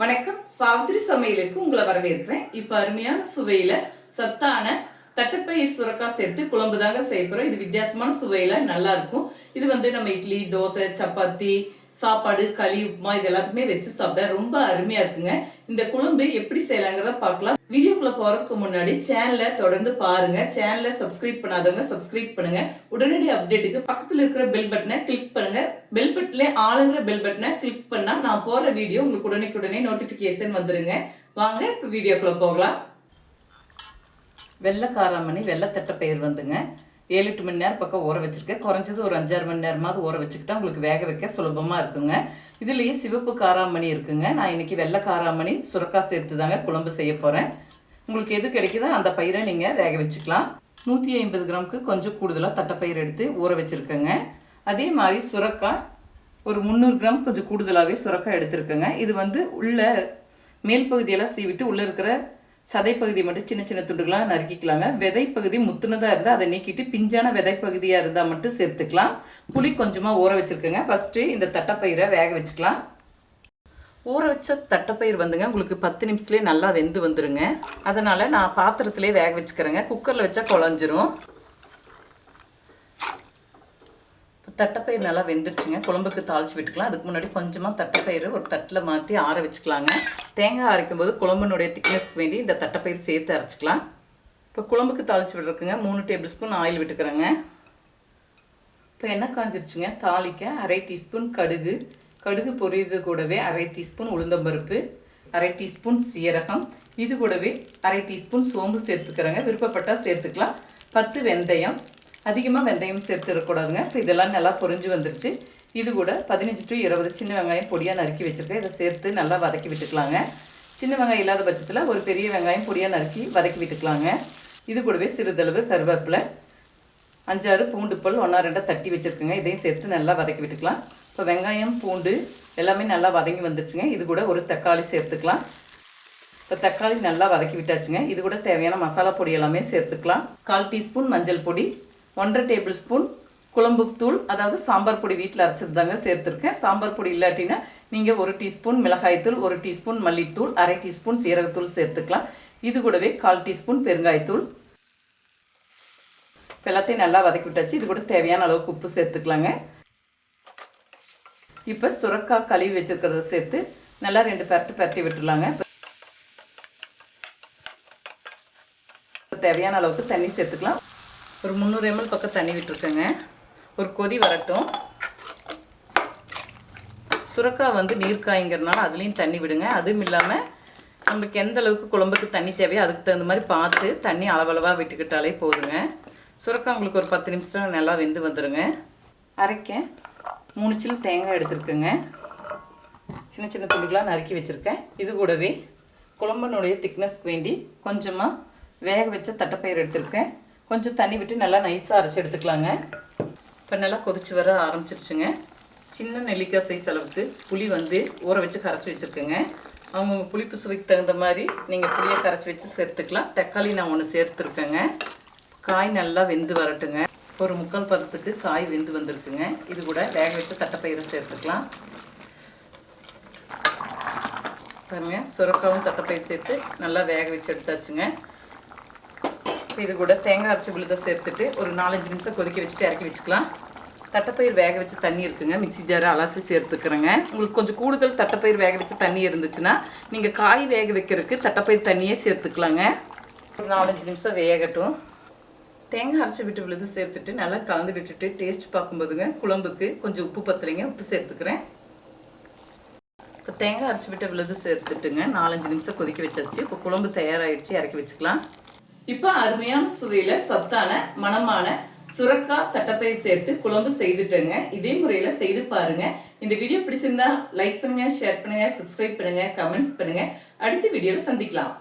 வணக்கம். சாவித்திரி சமையலுக்கு உங்களை வரவேற்கிறேன். இப்ப அருமையான சுவையில சத்தான தட்டுப்பயிர் சுரக்காய் சேர்த்து குழம்பு தாங்க செய்ய இது வித்தியாசமான சுவையில நல்லா இருக்கும். இது வந்து நம்ம இட்லி தோசை சப்பாத்தி சாப்பாடு களி உப்புமா இது எல்லாத்துக்குமே வச்சு சாப்பிட ரொம்ப அருமையா இருக்குங்க. இந்த குழம்பு எப்படி செய்யலாங்கிறத பார்க்கலாம். வீடியோக்குள்ள போறதுக்கு முன்னாடி சேனலை தொடர்ந்து பாருங்க. சேனலை சப்ஸ்கிரைப் பண்ணாதவங்க சப்ஸ்கிரைப் பண்ணுங்க. உடனடி அப்டேட்டுக்கு பக்கத்துல இருக்கிற பெல் பட்டனை கிளிக் பண்ணுங்க. பெல் பட்டன்ல ஆளுங்கிற பெல் பட்டனை கிளிக் பண்ணா நான் போற வீடியோ உங்களுக்கு உடனே நோட்டிபிகேஷன் வந்துருங்க. வாங்க இப்போ வீடியோக்குள்ள போகலாம். வெள்ளை காராமணி வெள்ளை தட்டைப்பயிர் வந்துங்க. ஏழு எட்டு மணி நேரம் பக்கம் ஊற வச்சுருக்கேன் குறைஞ்சது ஒரு அஞ்சாறு மணி நேரமாவது ஊற வச்சுக்கிட்டா உங்களுக்கு வேக வைக்க சுலபமாக இருக்குங்க. இதுலேயே சிவப்பு காராமணி இருக்குங்க. நான் இன்னைக்கு வெள்ளை காராமணி சுரக்கா சேர்த்து தாங்க குழம்பு செய்ய போகிறேன் உங்களுக்கு எது கிடைக்குதோ அந்த பயிரை நீங்கள் வேக வச்சுக்கலாம். நூற்றி ஐம்பது கிராமுக்கு கொஞ்சம் கூடுதலாக தட்டைப்பயிர் எடுத்து ஊற வச்சுருக்கேங்க. அதே மாதிரி சுரக்காய் ஒரு முந்நூறு கிராம் கொஞ்சம் கூடுதலாகவே சுரக்காய் எடுத்திருக்கேங்க. இது வந்து உள்ள மேல் பகுதியெல்லாம் சீவிட்டு உள்ளே இருக்கிற சதை பகுதி மட்டும் சின்ன சின்ன துண்டுகளாக நறுக்கிக்கலாங்க. விதை பகுதி முத்துனதாக இருந்தால் அதை நீக்கிட்டு பிஞ்சான விதை பகுதியாக இருந்தால் மட்டும் சேர்த்துக்கலாம். புளி கொஞ்சமாக ஊற வச்சுருக்கேங்க. ஃபஸ்ட்டு இந்த தட்டைப்பயிரை வேக வச்சுக்கலாம். ஊற வச்ச தட்டைப்பயிர் வந்துங்க. உங்களுக்கு பத்து நிமிஷத்துலேயே நல்லா வெந்து வந்துருங்க. அதனால் நான் பாத்திரத்திலே வேக வச்சுக்கிறேங்க. குக்கரில் வச்சா குழஞ்சிரும். தட்டைப்பயிர் நல்லா வெந்துருச்சுங்க. குழம்புக்கு தாளிச்சு விட்டுக்கலாம். அதுக்கு முன்னாடி கொஞ்சமாக தட்டைப்பயிறு ஒரு தட்டில் மாற்றி ஆற வச்சுக்கலாங்க. தேங்காய் அரைக்கும் போது குழம்புனுடைய திக்னஸ்க்கு வேண்டி இந்த தட்டைப்பயிர் சேர்த்து அரைச்சிக்கலாம். இப்போ குழம்புக்கு தாளிச்சு விட்ருக்குங்க மூணு டேபிள் ஸ்பூன் ஆயில் விட்டுக்கிறேங்க. இப்போ எண்ணெய் காஞ்சிருச்சுங்க. தாளிக்க அரை டீஸ்பூன் கடுகு. கடுகு பொரியது கூடவே அரை டீஸ்பூன் உளுந்தம்பருப்பு. அரை டீஸ்பூன் சீரகம். இது கூடவே அரை டீஸ்பூன் சோம்பு சேர்த்துக்கிறேங்க. விருப்பப்பட்டால் சேர்த்துக்கலாம். பத்து வெந்தயம். அதிகமாக வெந்தயம் சேர்த்துடக்கூடாதுங்க. இப்போ இதெல்லாம் நல்லா பொறிஞ்சு வந்துருச்சு. இது கூட பதினஞ்சு டு இருபது சின்ன வெங்காயம் பொடியாக நறுக்கி வச்சுருக்கேன். இதை சேர்த்து நல்லா வதக்கி விட்டுக்கலாங்க. சின்ன வெங்காயம் இல்லாத பட்சத்தில் ஒரு பெரிய வெங்காயம் பொடியாக நறுக்கி வதக்கி விட்டுக்கலாங்க. இது கூடவே சிறிதளவு கருவேப்பிலை அஞ்சாறு பூண்டு பல் ஒன்றா ரெண்டாக தட்டி வச்சுருக்குங்க. இதையும் சேர்த்து நல்லா வதக்கி விட்டுக்கலாம். இப்போ வெங்காயம் பூண்டு எல்லாமே நல்லா வதங்கி வந்துருச்சுங்க. இது கூட ஒரு தக்காளி சேர்த்துக்கலாம். இப்போ தக்காளி நல்லா வதக்கி விட்டாச்சுங்க. இது கூட தேவையான மசாலா பொடி எல்லாமே சேர்த்துக்கலாம். கால் டீஸ்பூன் மஞ்சள் பொடி ஒன்றரை டேபிள் ஸ்பூன் குழம்பு தூள் அதாவது சாம்பார் பொடி வீட்டில் அரைச்சிருந்தாங்க தாங்க சேர்த்துருக்கேன். சாம்பார் பொடி இல்லாட்டினா நீங்கள் ஒரு டீஸ்பூன் மிளகாய்த்தூள் ஒரு டீஸ்பூன் மல்லித்தூள் அரை டீஸ்பூன் சீரகத்தூள் சேர்த்துக்கலாம். இது கூடவே கால் டீஸ்பூன் பெருங்காயத்தூள் எல்லாத்தையும் நல்லா வதக்கி விட்டாச்சு இது கூட தேவையான அளவுக்கு உப்பு சேர்த்துக்கலாங்க. இப்போ சுரக்காய் கழுவி வச்சுருக்கிறத சேர்த்து நல்லா ரெண்டு பரட்டு பரட்டி விட்டுடலாங்க. தேவையான அளவுக்கு தண்ணி சேர்த்துக்கலாம். ஒரு முந்நூறு எம்எல் பக்கம் தண்ணி விட்டுருக்கேங்க. ஒரு கொதி வரட்டும். சுரக்காய் வந்து நீர் காய்ங்கிறனால அதுலேயும் தண்ணி விடுங்க. அதுவும் இல்லாமல் நமக்கு எந்த அளவுக்கு குழம்புக்கு தண்ணி தேவையோ அதுக்கு தகுந்த மாதிரி பார்த்து தண்ணி அளவளவாக விட்டுக்கிட்டாலே போதுங்க. சுரக்காய் உங்களுக்கு ஒரு பத்து நிமிஷம் நல்லா வெந்து வந்துடுங்க அரைக்க மூணு சில்லு தேங்காய் எடுத்துருக்கேங்க. சின்ன சின்ன துண்டுகளாக நறுக்கி வச்சுருக்கேன். இது கூடவே குழம்புனுடைய திக்னஸ்க்கு வேண்டி கொஞ்சமாக வேக வச்ச தட்டைப்பயிர் எடுத்திருக்கேன். கொஞ்சம் தண்ணி விட்டு நல்லா நைஸாக அரைச்சி எடுத்துக்கலாங்க. இப்போ நல்லா கொதிச்சு வர ஆரம்பிச்சிருச்சுங்க. சின்ன நெல்லிக்காய் சைஸ் அளவுக்கு புளி வந்து ஊற வச்சு கரைச்சி வச்சுருக்கேங்க. அவங்கவுங்க புளிப்பு சுவைக்கு தகுந்த மாதிரி நீங்கள் புளியை கரைச்சி வச்சு சேர்த்துக்கலாம். தக்காளி நான் ஒன்று சேர்த்துருக்கேங்க. காய் நல்லா வெந்து வரட்டுங்க. ஒரு முக்கால் பதத்துக்கு காய் வெந்து வந்திருக்குங்க. இது கூட வேக வச்சு தட்டைப்பயிரை சேர்த்துக்கலாம். பாருங்க சுரக்காவும் தட்டைப்பயிர் சேர்த்து நல்லா வேக வச்சு எடுத்தாச்சுங்க. இப்போ இது கூட தேங்காய் அரைச்சி விழுத சேர்த்துட்டு ஒரு நாலஞ்சு நிமிஷம் கொதிக்க வச்சுட்டு இறக்கி வச்சுக்கலாம். தட்டைப்பயிர் வேக வச்ச தண்ணி இருக்குங்க. மிக்சி ஜார் அலசி சேர்த்துக்கிறேங்க. உங்களுக்கு கொஞ்சம் கூடுதல் தட்டைப்பயிர் வேக வச்ச தண்ணி இருந்துச்சுன்னா நீங்கள் காய் வேக வைக்கிறதுக்கு தட்டைப்பயிர் தண்ணியே சேர்த்துக்கலாங்க. ஒரு நாலஞ்சு நிமிஷம் வேகட்டும். தேங்காய் அரைச்சி விட்டு விழுது சேர்த்துட்டு நல்லா கலந்து விட்டுட்டு டேஸ்ட் பார்க்கும்போதுங்க குழம்புக்கு கொஞ்சம் உப்பு பத்தலைங்க. உப்பு சேர்த்துக்கிறேன். இப்போ தேங்காய் அரைச்சி விட்டு விழுது சேர்த்துட்டுங்க. நாலஞ்சு நிமிஷம் கொதிக்க வச்சாச்சு. இப்போ குழம்பு தயாராகிடுச்சு இறக்கி வச்சுக்கலாம். இப்போ அருமையான சுவையில சத்தான மனமான சுரக்காய் தட்டைப்பயிர் சேர்த்து குழம்பு செய்துட்டேங்க. இதே முறையில செய்து பாருங்க. இந்த வீடியோ பிடிச்சிருந்தா லைக் பண்ணுங்க ஷேர் பண்ணுங்க சப்ஸ்கிரைப் பண்ணுங்க கமெண்ட்ஸ் பண்ணுங்க. அடுத்த வீடியோவில் சந்திக்கலாம்.